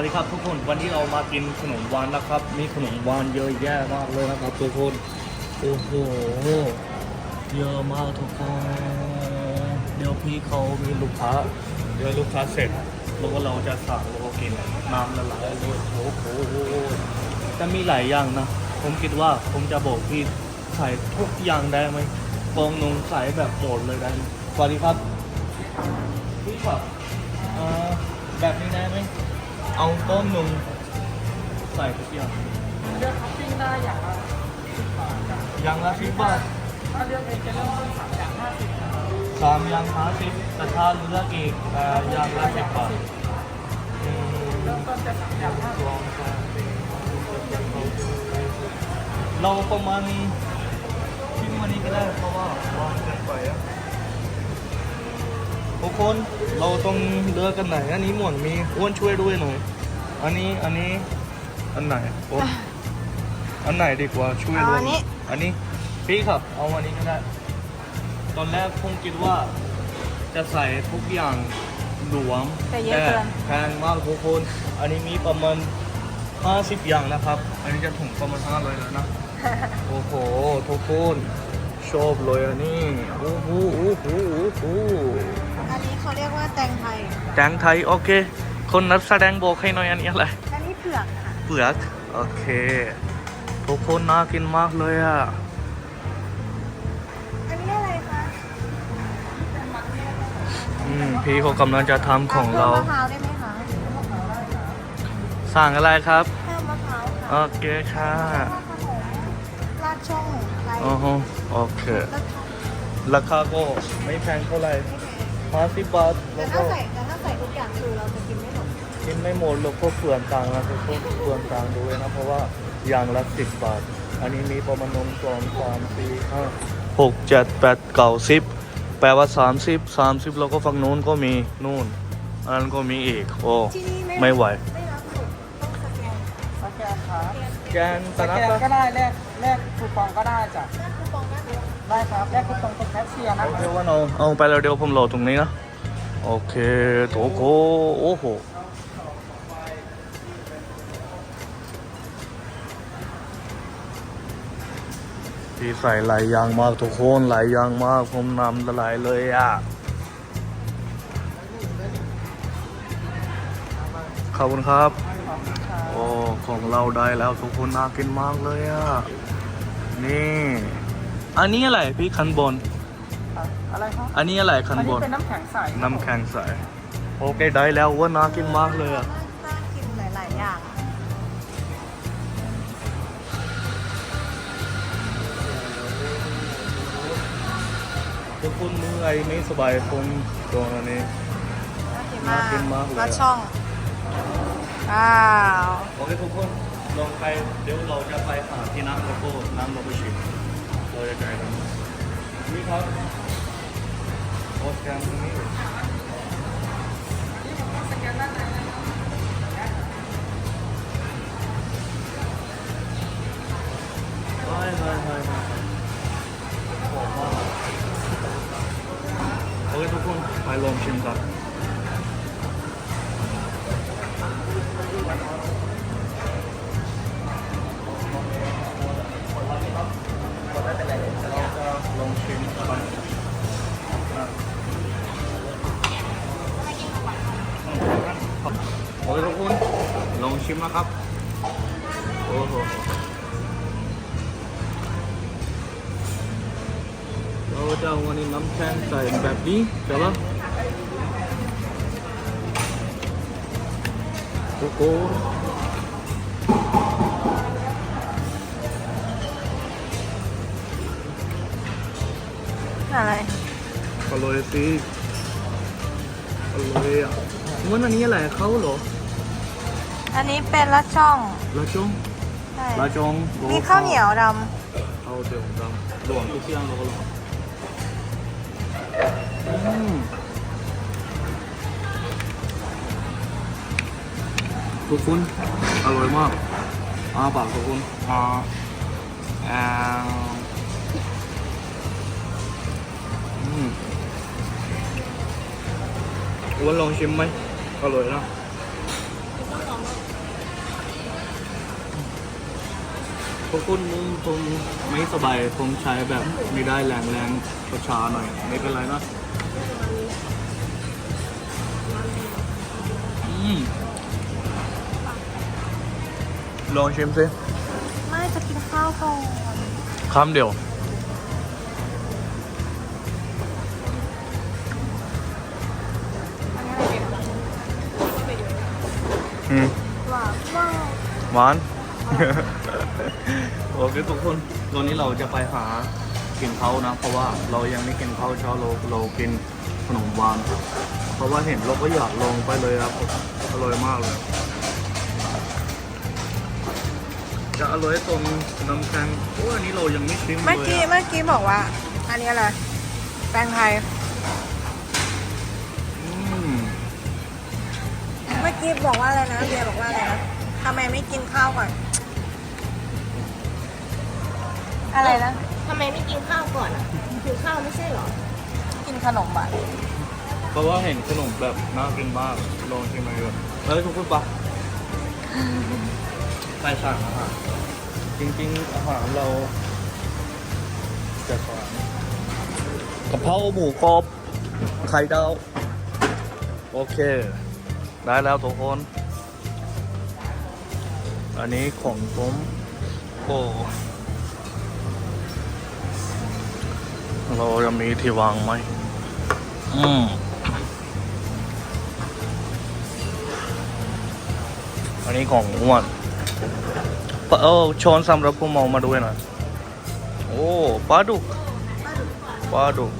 สวัสดีครับทุกคนวันนี้เรามากินขนมหวานนะครับ มีขนมหวานเยอะแยะมากเลยนะครับทุกคนโอ้โหเยอะมากทุกคนเดี๋ยวพี่เขามีลูกค้าเดี๋ยวลูกค้าเสร็จแล้วก็เราจะสั่งแล้วก็กินน้ำละลายเลยโอ้โหจะมีหลายอย่างนะ ผมคิดว่าผมจะบอกพี่ใส่ทุกอย่างได้ไหมฟองนงใส่แบบหมดเลยได้สวัสดีครับพี่ครับแบบนี้ได้ไหม เอาต้มนมใส่ทุกอย่างเลือกท็อปปิ้งได้อย่างละสิบบาทจ้ะอย่างละสิบบาทถ้าเลือกเองจะเริ่มต้นสามอย่างห้าสิบสามอย่างห้าสิบแต่ถ้าเลือกอีกเอ่ออย่างละสิบบาทอืมเริ่มต้นจะสามอย่างห้าสิบลองสามสี่เราประมาณชิ้นวันนี้ก็ได้เพราะว่าวางเกินไปอะทุกคนเราต้องเลือกกันไหนอันนี้หมวนมีอ้วนช่วยด้วยหน่อย อันนี้อันนี้อันไหนโอ้อันไหนดีกว่าช่วยเอาด้วยอันนี้ อันนี้พี่ครับเอาอันนี้ก็ได้ ตอนแรกผมคิดว่า จะใส่ทุกอย่างหลวมแต่เยอะเกิน แพงมากทุกคนอันนี้มีประมาณ 50 อย่างนะครับ อันนี้จะถุงประมาณ5เลยแล้วนะ โอ้โหทุกคนชอบเลยอันนี้โอ้โหโอ้โหโอ้โห อันนี้เขาเรียกว่าแตงไทย แตงไทยโอเค คนนักแสดงบอกให้หน่อยอันนี้อะไร อันนี้เผือกค่ะ เปลือก โอเค ทุกคนน่ากินมากเลยอะ อันนี้อะไรคะอืม พี่เขากำลังจะทำของเรา มะพร้าวได้ไหมคะสั่งอะไรครับเพิ่มมะพร้าวโอค่ะเคค่ะขนมราดช่องไรอ๋อฮะโอเค แล้วช่องราคาก็ไม่แพงเท่าไหร่ ห้าสิบบาทแต่แล้วถ้าก็ใส่แต่ถ้าใส่ทุกอย่างคือเราจะกินไม่หมดกินไม่หมดแล้วก็เปลือนตังค์นะทุกคนเปลือนตังค์ด้วยนะเพราะว่าอย่างละสิบบาท อันนี้มีประมาณนมสองสามสี่ห้าหกเจ็ดแปดเก้าสิบแปลว่าสามสิบสามสิบแล้วก็ฝั่งนู้นก็มีนู่นอันนั้นก็มีอีกโอ้ที่นี่ไม่ไม่ไหว ไม่รับสุกต้องสแกนสแกนครับแกนสตะนัแกบนปะก็ได้แลกแลกคูปองก็ได้จ้ะหน้าคูปอง ได้ครับแลกคูปองตรงแคชเชียร์นะโอคเครับว่าเอาไปแล้วเดี๋ยวผมโหลดตรงนี้นะ โอเคโถโคโอ้โห ที่ใส่หลายอย่างมากทุกคนหลายอย่างมากผมนำละลายเลยอะ ขอบคุณครับ โอ้ ของเราได้แล้วทุกคนน่ากินมากเลยอะ นี่ อันนี้อะไรพี่คันบน อะไรครับอันนี้อะไรคันอันบนี้น เป็นน้ำแข็งใสครับน้ำแข็งใส โอเคได้แล้วว่าน่ากินมากเลยอะ น่ากินหลาย ๆ อย่าง ทุกคนเมื่อยไม่สบายผมโดนอันนี้ น่ากินมากน่ากินมากเลยราดช่องว้าว โอเคทุกคนลองไปเดี๋ยวเราจะไปหาที่นั่งแล้วก็นั่งเราไปชิม เราจะจ่ายกันนี่ครับโอเคตรงนี้ ชิมนะครับ โอ้โหเราจะเอาวันนี้น้ำแข็งใส่แบบนี้ใช่ปะทุกคนอะไรอร่อยสิอร่อยอะมันอันนี้อะไรเขาเหรอ อันนี้เป็นราดช่องลาจงใช่ลาจงมีข้าวเหนียวดข้าวเหนียวดำหลวงทุกอย่างเราก็หลวงอืมทุกคนอร่อยมากอาปากทุกคนอ่าอ่าอืมอ้วันลองชิมไหมอร่อยนะ พวกคุณมุมผมไม่สบายผมใช้แบบไม่ได้แรงแรงๆช้าๆหน่อย ไม่เป็นไรนะอืมลองชิมสิไม่จะกินข้าวก่อนคำเดียวอืมหวานมากหวาน โอเคทุกคนตอนนี้เราจะไปหากินเขาวนะ เพราะว่าเรายังไม่กินข้าวเช้าเราเรากินขนมหวาน เพราะว่าเห็นเราก็อยากลงไปเลยครับอร่อยมากเลย จะอร่อยตรงน้ำแข็งโอ้ยอันนี้เรายังไม่ชิมเลยเมื่อกี้อะเมื่อกี้บอกว่า อันนี้อะไรแปลงไทยอืมเมื่อกี้บอกว่าอะไรนะเบียร์บอกว่าอะไรนะทำไมไม่กินข้าวก่อน อะไรนะ ทำไมไม่กินข้าวก่อนอะคือข้าวไม่ใช่เหรอ กินขนมอะเพราะว่าเห็นขนมแบบน่ากินมากลองชิมไหมครับเฮ้ยทุกคนปะไปสั่งอาหารจริงๆอาหารเราจะสั่งกะเพราหมูกรอบไข่ดาว โอเค ได้แล้วทุกคน อันนี้ของผมโอ้ เราจะมีที่วางไหม อืมอันนี้ของอ้วนปะเออช้อนสำหรับผู้เมามาด้วยหน่อยโอ้ปลาดุกปลาดุก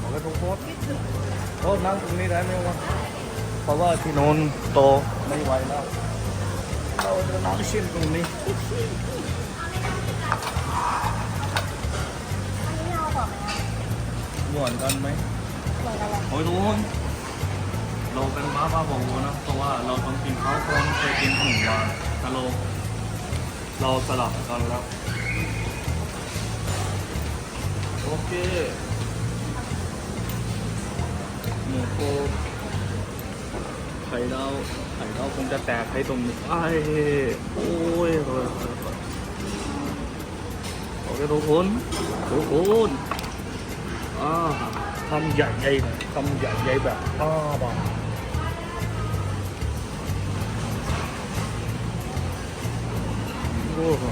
ขอให้ทุกคนโอ้นั่งตรงนี้ได้ไหมวะเพราะว่าที่โน้นโตไม่ไหวแล้วเราจะนั่งชิมตรงนี้ เหมือนกันไหมเหมือนกันเลยโอ้ยทุกคนเราเป็นบ้าบ้าบอนะเพราะว่าเราต้องกินข้าวก่อนเคยกินขนมหวานแต่เราเราสลับกันแล้วโอเคหมูโคไข่ดาวไข่ดาวคงจะแตกให้ตรงนี้ไอ้โอ้ยโอ้ยโอ้ยโอ้ยโอเคทุกคนทุกคน อ่าคำใหญ่ใหญ่หน่อยคำใหญ่ใหญ่แบบป้าบาโอ้โห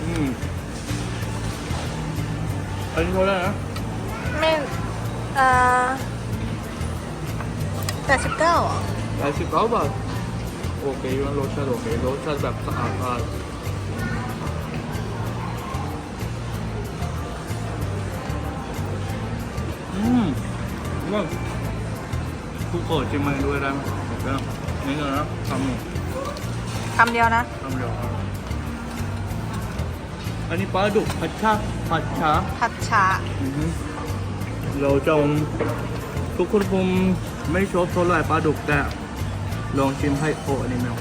อืมอันนี้เท่าไหร่นะ ไม่เอ่อแปดสิบเก้าอ่ะ แปดสิบเก้าบาทโอเคอยู่นะรสชาติโอเครสชาติแบบสะอาดมาก อืมว่าทุกคนชิมมาด้วยได้ไหมโอเคนะนี่เดี๋ยวนะทำหนึ่งคำเดียวนะทำเดียวครับอันนี้ปลาดุกผัดชาผัดชาผัดชาอือฮึเราจะทุกคนคงไม่ชอบเท่าไหร่ปลาดุกแต่ลองชิมให้โอ้อันนี้ไม่เอา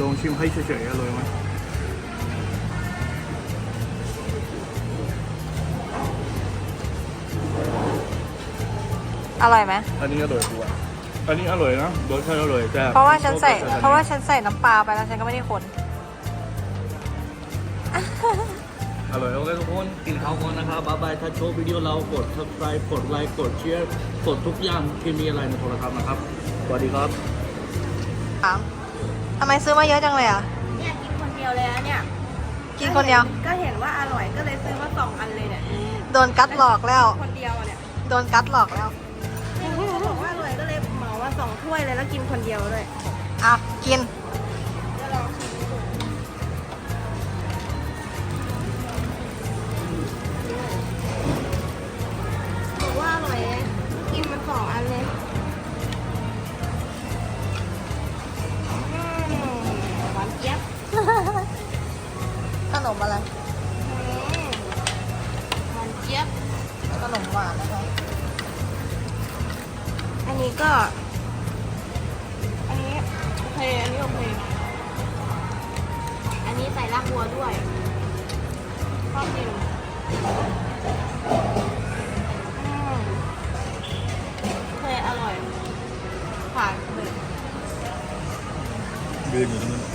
ลองชิมให้เฉยๆอร่อยไหม อร่อยไหมอันนี้อร่อยกว่าอันนี้อร่อยนะรสชาติอร่อยแต่เพราะว่าฉันใส่ชอบแบบเพราะว่าฉันใส่น้ำปลาไปแล้วฉันก็ไม่ได้คน อร่อยโอเคทุกคนกินข้าวก่อนนะครับบ๊ายบายถ้าชอบวิดีโอเรากด subscribe กดไลค์กดแชร์กดทุกอย่างที่มีอะไรในโทรศัพท์นะครับสวัสดีครับถามทำไมซื้อมาเยอะจังเลยอะ เนี่ยกินคนเดียวเลยนะเนี่ยกินคนเดียว ก็เห็นว่าอร่อยก็เลยซื้อมาสองอันเลยเนี่ย โดนกัดหลอกแล้ว คนเดียวอะเนี่ย โดนกัดหลอกแล้ว สองถ้วยเลยแล้วกินคนเดียวเลยอะกิน จะลองชิมดูบอกว่าอร่อยไงกินมาสองอันเลยอืมหวานเจี๊ยบขนมอะไร อืมหวานเจี๊ยบ ขนมหวานนะคะ อันนี้ก็ อันนี้โอเคอันนี้ใส่รากบัวด้วยชอบกินอืมโอเคอร่อยผ่านเลย ยืนอยู่ตรงนั้น